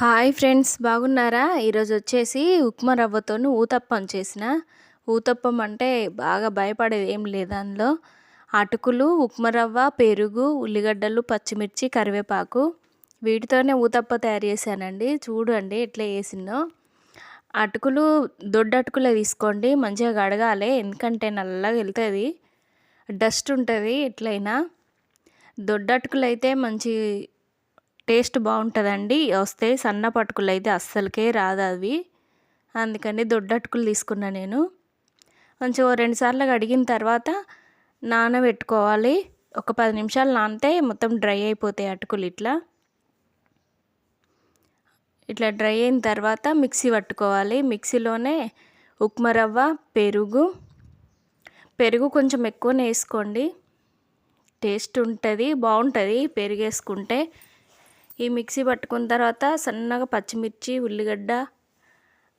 Hi friends బాగున్నారా? ఈరోజు వచ్చేసి ఉప్మా రవ్వతోని ఊతప్పం చేసిన. ఊతప్పం అంటే బాగా భయపడేది ఏం లేదు అందులో. అటుకులు ఉప్మా రవ్వ పెరుగు ఉల్లిగడ్డలు పచ్చిమిర్చి కరివేపాకు. వీటితోనే ఊతప్ప తయారు చేశానండి. చూడండి ఎట్లా వేసిందో అటుకులు దొడ్డటుకులే తీసుకోండి. మంచిగా కడగాలి. ఎందుకంటే నల్లగా వెళ్తుంది. డస్ట్ ఉంటుంది ఎట్లయినా. దొడ్డటుకులు అయితే మంచి టేస్ట్ బాగుంటుందండి. వస్తే సన్న పటుకులు అయితే అస్సలకే రాదు అవి. అందుకని దొడ్డటుకులు తీసుకున్నా నేను. కొంచెం రెండు సార్లు కడిగిన తర్వాత నానబెట్టుకోవాలి. ఒక పది నిమిషాలు నానితే మొత్తం డ్రై అయిపోతాయి అటుకులు ఇట్లా. ఇట్లా డ్రై అయిన తర్వాత మిక్సీ పట్టుకోవాలి. మిక్సీలోనే ఉప్మా రవ్వ పెరుగు. పెరుగు కొంచెం ఎక్కువనే వేసుకోండి. టేస్ట్ ఉంటుంది బాగుంటుంది. పెరుగు వేసుకుంటే ఈ మిక్సీ పట్టుకున్న తర్వాత సన్నగా పచ్చిమిర్చి ఉల్లిగడ్డ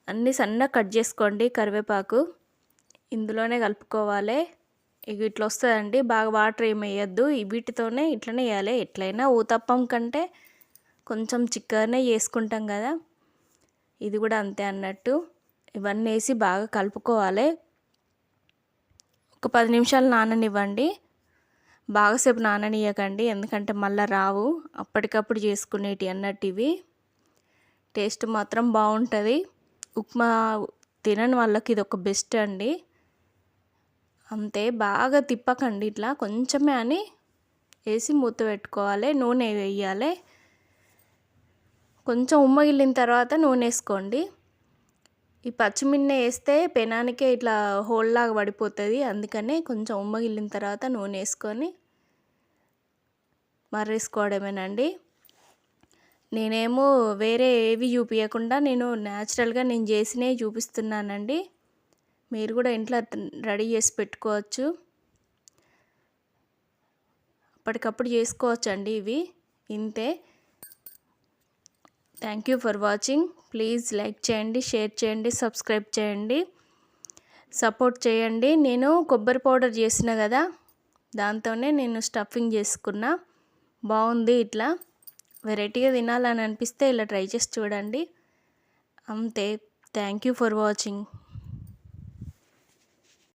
అన్నీ సన్నగా కట్ చేసుకోండి కరివేపాకు. ఇందులోనే కలుపుకోవాలి. ఇవి ఇట్లా వస్తుందండి. బాగా వాటర్ ఏమేయద్దు వేయద్దు. వీటితోనే ఇట్లనే వేయాలి. ఎట్లయినా ఊతప్పం కంటే కొంచెం చిక్కగానే వేసుకుంటాం కదా. ఇది కూడా అంతే అన్నట్టు ఇవన్నీ వేసి బాగా కలుపుకోవాలి. ఒక పది నిమిషాలు నాననివ్వండి. బాగాసేపు నాననీయకండి ఎందుకంటే మళ్ళీ రావు. అప్పటికప్పుడు చేసుకునేటి అన్నట్టు ఇవి టేస్ట్ మాత్రం బాగుంటుంది. ఉప్మా తినని వాళ్ళకి ఇది ఒక బెస్ట్ అండి. అంతే బాగా తిప్పకండి ఇట్లా. కొంచెమే అని వేసి మూత పెట్టుకోవాలి నూనె వేయాలి. కొంచెం ఉమ్మగిల్లిన తర్వాత నూనె వేసుకోండి. ఈ పచ్చిమిన్నె వేస్తే పెనానికే ఇట్లా హోల్లాగా పడిపోతుంది. అందుకనే కొంచెం ఉమ్మగిల్లిన తర్వాత నూనె వేసుకొని మర్రేసుకోవడమేనండి. నేనేమో వేరే ఏవి చూపించకుండా నేను న్యాచురల్గా నేను చేసినవి చూపిస్తున్నానండి. మీరు కూడా ఇంట్లో రెడీ చేసి పెట్టుకోవచ్చు. అప్పటికప్పుడు చేసుకోవచ్చు అండి ఇవి. ఇంతే. Thank you for watching please like చేయండి షేర్ చేయండి సబ్స్క్రైబ్ చేయండి. సపోర్ట్ చేయండి. నేను కొబ్బరి పౌడర్ చేసిన కదా దాంతోనే నేను స్టఫింగ్ చేసుకున్నా. బాగుంది ఇట్లా. వెరైటీగా తినాలని అనిపిస్తే ఇలా ట్రై చేసి చూడండి. అంతే. Thank you for watching